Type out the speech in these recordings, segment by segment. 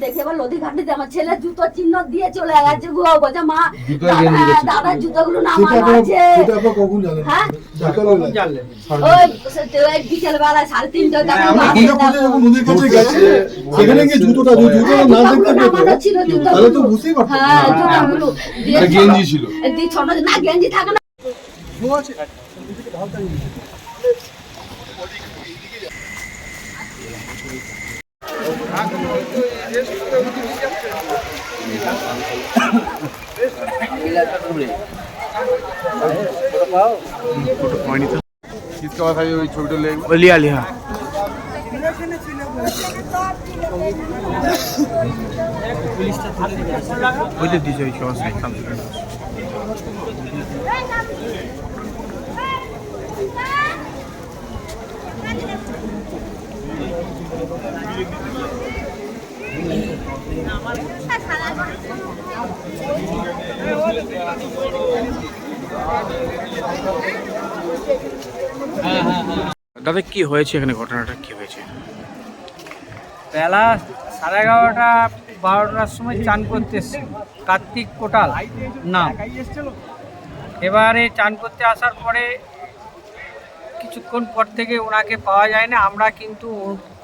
দেখে এবার লদি ঘাটিতে আমার ছেলে জুতো চিহ্ন দিয়ে চলে গেছে গো বলছে মা জুতো দাদা- দাদার জুতোগুলো না আছে। হ্যাঁ? ওই বিকেল বেলা সাড়ে তিনটে হ্যাঁ, সেখানে গিয়ে জুতোটা না দেখতে ছিল জুতো তাহলে তো বুঝতেই পারতো হ্যাঁ জুতোগুলো। গেঞ্জি ছিল। ছোট না গেঞ্জি থাকে না। किसके पास आई हुई ছবিটা লেগে लिया लिया ওইটা দিছে ওই সবার দাদা, কি হয়েছে এখানে? ঘটনাটা কি হয়েছে? বেলা সাড়ে এগারোটা, বারোটার সময় চান করতে এসছি। কার্তিক কোটাল নাম। এবারে চান করতে আসার পরে কিছুক্ষণ পর থেকে ওনাকে পাওয়া যায় না। আমরা কিন্তু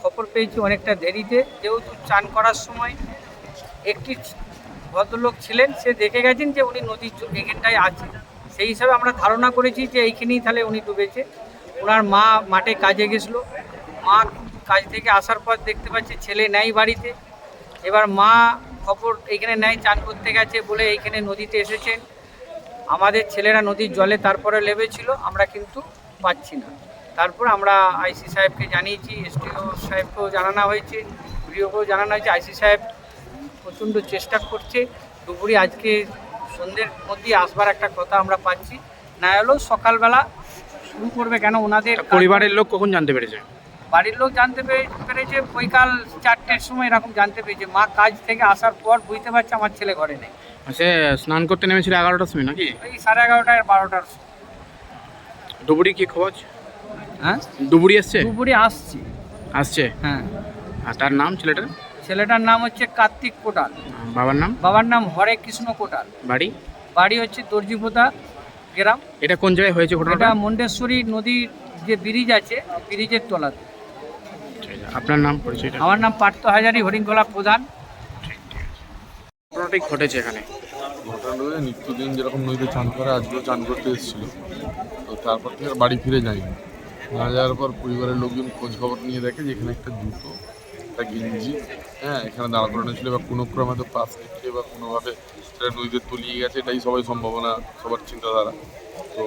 খবর পেয়েছি অনেকটা দেরিতে। যেহেতু চান করার সময় একটি ভদ্রলোক ছিলেন, সে দেখে গেছেন যে উনি নদীর এখানটায় আছে সেই হিসাবে আমরা ধারণা করেছি যে এইখানেই তাহলে উনি ডুবেছে। ওনার মা মাঠে কাজে গেছিল। মা কাজ থেকে আসার পর দেখতে পাচ্ছে ছেলে নেই বাড়িতে। এবার মা খবর এখানে নেয় চান করতে গেছে বলে এইখানে নদীতে এসেছেন। আমাদের ছেলেরা নদীর জলে তারপরে লেবেছিল, আমরা কিন্তু পাচ্ছি না। তারপর আমরা আইসি সাহেবকে জানিয়েছি, এসডিও সাহেবকেও জানানো হয়েছে ভিডিওকেও জানানো হয়েছে। আইসি সাহেব প্রচণ্ড চেষ্টা করছে। দুপুরে আজকে সন্ধ্যের মধ্যে আসবার একটা কথা আমরা পাচ্ছি। না হলেও সকালবেলা শুরু করবে কেন ওনাদের পরিবারের লোক কখন জানতে পেরেছে? বাড়ির লোক জানতে পেরেছে বৈকাল চারটের সময় এরকম জানতে পেরেছে। মা কাজ থেকে আসার পর বুঝতে পারছে আমার ছেলে ঘরে নেই। সে স্নান করতে নেমেছিল এগারোটার সময় নাকি? ওই সাড়ে এগারোটায় বারোটার সময়। ডুবুরি কি খবর হ্যাঁ? ডুবুরি আসছে দুপুরে আসছি। আসছে? হ্যাঁ। আর তার নাম ছেলেটার? ছেলেটার নাম হচ্ছে কার্তিক কোটাল। বাবার নাম? বাবার নাম হরে কৃষ্ণ কোটাল। বাড়ি? বাড়ি হচ্ছে দর্জিপোতা গ্রাম। এটা কোন জায়গায় হয়েছে এটা ঘটনাটা মুন্ডেশ্বরী নদীর যে ব্রিজ আছে ব্রিজের তলাতে ঠিক আছে। আপনার নাম পরিচয় আমার নাম পার্থ হাজারি হরিণগোলা প্রধান। ঘটনাটাই ঘটেছে এখানে? ঘটনা নিত্যদিন যেরকম নদীতে চান করে আজকেও চান করতে এসেছিল। তো তারপর থেকে আর বাড়ি ফিরে যায়নি। না যাওয়ার পর পরিবারের লোকজন খোঁজ খবর নিয়ে দেখে যে এখানে একটা জুতো একটা গেঞ্জি হ্যাঁ এখানে দাঁড় করানো ছিল বা কোনো ক্রমে হয়তো পাশ থেকে বা কোনোভাবে সেটা নদীতে তলিয়ে গেছে, এটাই সবাই সম্ভাবনা, সবার চিন্তাধারা। তো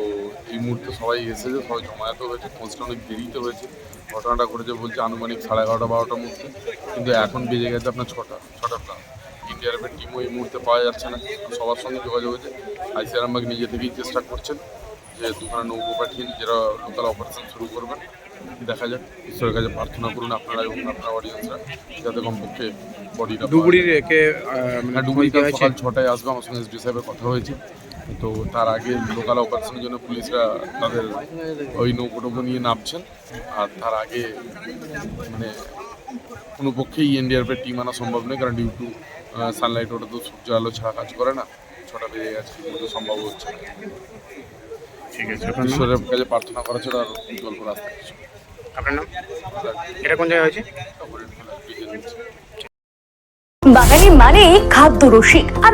এই মুহূর্তে সবাই এসেছে, সবাই জমায়েত হয়েছে, খোঁজটা অনেক দেরিতে হয়েছে, ঘটনাটা ঘটেছে বলছে আনুমানিক সাড়ে এগারোটা বারোটার মধ্যে, কিন্তু এখন বেজে গেছে আপনার ছটা ছটা প্লাস ইন্ডিয়ার টিমও এই মুহূর্তে পাওয়া যাচ্ছে না, সবার সঙ্গে যোগাযোগ হয়েছে। আইসি আরামবাগ নিজে থেকেই চেষ্টা করছেন যে দুখানা নৌকো পাঠিয়ে নিজেরা লোকাল অপারেশন শুরু করবেন। দেখা যাক ঈশ্বরের কাছে প্রার্থনা করুন আপনারা এবং আপনার অডিয়েন্সরা যাতে কমপক্ষে বডিটা ডুবুরির একে হ্যাঁ মানে ডুবুরি হয়েছে। সকাল ছটায় আসবে আমার সঙ্গে এসডি সাহেবের কথা হয়েছে। তো তার আগে লোকাল অপারেশনের জন্য পুলিশরা তাদের ওই নৌকো টোকো নিয়ে নামছেন। আর তার আগে মানে কোনো পক্ষেই এনডিআরএফের টিম আনা সম্ভব নয় কারণ ডিউ টু সানলাইট ওটা তো সূর্য আলো ছাড়া কাজ করে না। ছটা বেজে গেছে কিন্তু সম্ভব হচ্ছে। ঠিক আছে ঈশ্বরের কাছে প্রার্থনা করা ছাড়া আর বিকল্প রাস্তা কিছু। আপনার নাম এটা কোন জায়গায় হয়েছে। বাঙালি মানেই খাদ্য রসিক আর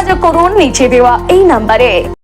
যোগাযোগ করুন নিচে দেওয়া এই নাম্বারে।